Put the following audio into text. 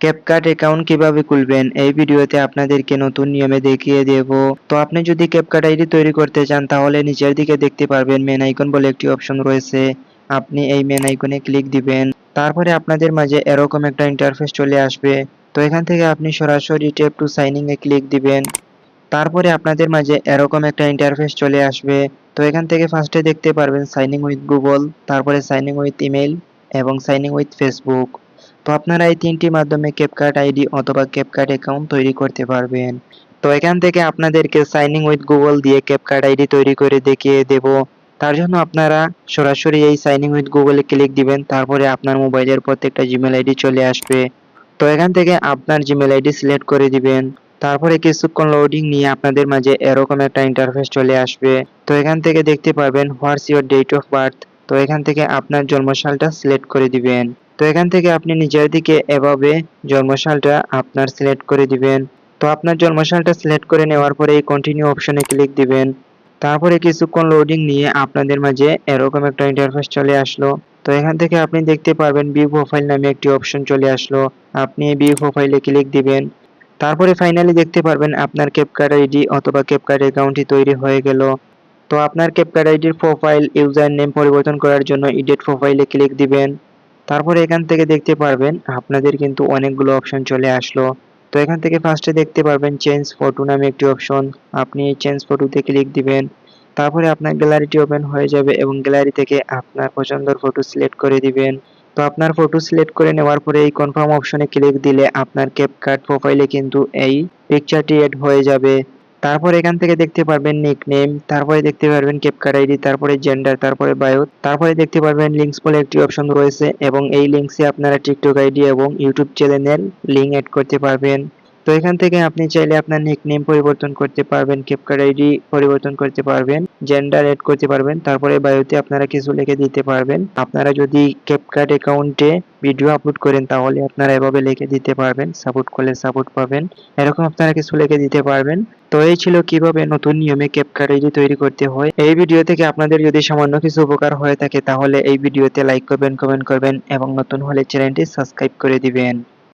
CapCut account কীভাবে খুলবেন? এই ভিডিওতে আপনাদেরকে নতুন নিয়মে দেখিয়ে দেব। তো আপনি যদি ক্যাপকাট আইডি তৈরি করতে চান, তাহলে নিচের দিকে দেখতে পারবেন মেন আইকন বলে একটি অপশন রয়েছে। আপনি এই মেন আইকনে ক্লিক দিবেন। তারপরে আপনাদের মাঝে এরকম একটা ইন্টারফেস চলে আসবে। তো এখান থেকে আপনি সরাসরি ট্যাপ টু সাইনিং এ ক্লিক দিবেন। তারপরে আপনাদের মাঝে এরকম একটা ইন্টারফেস চলে আসবে। তো এখান থেকে ফার্স্টে দেখতে পারবেন সাইনিং উইথ গুগল তারপরে সাইনিং উইথ ইমেল এবং সাইনিং উইথ ফেসবুক তো আপনারা এই তিনটি মাধ্যমে ক্যাপকাট আইডি অথবা ক্যাপকাট অ্যাকাউন্ট তৈরি করতে পারবেন। তো এখান থেকে আপনাদেরকে সাইনিং উইথ গুগল দিয়ে ক্যাপকাট আইডি তৈরি করে দেখিয়ে দেব। তার জন্য আপনারা সরাসরি এই সাইনিং উইথ গুগলে ক্লিক দিবেন, তারপরে আপনার মোবাইলের প্রত্যেকটা জিমেল আইডি চলে আসবে। তো এখান থেকে আপনার জিমেল আইডি সিলেক্ট করে দিবেন। তারপরে কিছুক্ষণ লোডিং নিয়ে আপনাদের মাঝে এরকম একটা ইন্টারফেস চলে আসবে। তো এখান থেকে দেখতে পারবেন what's your date of birth তো এখান থেকে আপনার জন্মসালটা সিলেক্ট করে দিবেন। তো এখান থেকে আপনি নিজের দিকে এভাবে জন্মসালটা আপনার সিলেক্ট করে দিবেন। তো আপনার জন্মসালটা সিলেক্ট করে নেওয়ার পরে এই কন্টিনিউ অপশনে ক্লিক দিবেন। তারপরে কিছুক্ষণ লোডিং নিয়ে আপনাদের মাঝে এরকম একটা ইন্টারফেস চলে আসলো। তো এখান থেকে আপনি দেখতে পারবেন ভিউ প্রোফাইল নামে একটি অপশন চলে আসলো। আপনি ভিউ প্রোফাইলে ক্লিক দিবেন। তারপরে ফাইনালি দেখতে পারবেন আপনার ক্যাপকাট আইডি অথবা ক্যাপকাট অ্যাকাউন্টটি তৈরি হয়ে গেল। তো আপনার ক্যাপকাট আইডির প্রোফাইল ইউজার নেম পরিবর্তন করার জন্য এডিট প্রোফাইলে ক্লিক দিবেন। তারপরে এখান থেকে দেখতে পারবেন, আপনাদের কিন্তু অনেকগুলো অপশন চলে আসলো। তো এখান থেকে ফার্স্টে দেখতে পারবেন চেঞ্জ ফটো নামে একটি অপশন আপনি এই চেঞ্জ ফটোতে ক্লিক দিবেন। তারপরে আপনার গ্যালারিটি ওপেন হয়ে যাবে এবং গ্যালারি থেকে আপনার পছন্দের ফটো সিলেক্ট করে দিবেন। তো আপনার ফটো সিলেক্ট করে নেওয়ার পরে এই কনফার্ম অপশনে ক্লিক দিলে আপনার ক্যাপকাট প্রোফাইলে কিন্তু এই পিকচারটি এড হয়ে যাবে। তারপর এখান থেকে দেখতে পারবেন নিক নেম তারপরে দেখতে পারবেন ক্যাপকার আইডি তারপরে জেন্ডার তারপরে বায়ো তারপরে দেখতে পারবেন লিঙ্কস বলে একটি অপশন রয়েছে এবং এই লিঙ্কসে আপনারা টিকটক আইডি এবং ইউটিউব চ্যানেলের লিঙ্ক অ্যাড করতে পারবেন। তো এখান থেকে আপনি চাইলে আপনার নিকনেম পরিবর্তন করতে পারবেন ক্যাপকাট আইডি পরিবর্তন করতে পারবেন জেন্ডার এড করতে পারবেন, তারপরে বায়োতে আপনারা কিছু লিখে দিতে পারবেন। আপনারা যদি ক্যাপকাট অ্যাকাউন্টে ভিডিও আপলোড করেন, তাহলে আপনারা এভাবে লিখে দিতে পারবেন সাপোর্ট করলে সাপোর্ট পাবেন, এরকম আপনারা কিছু লিখে দিতে পারবেন। তো এই ছিল কীভাবে নতুন নিয়মে ক্যাপকাট আইডি তৈরি করতে হয়। এই ভিডিও থেকে আপনাদের যদি সামান্য কিছু উপকার হয়ে থাকে, তাহলে এই ভিডিওতে লাইক করবেন কমেন্ট করবেন, এবং নতুন হলে চ্যানেলটি সাবস্ক্রাইব করে দিবেন।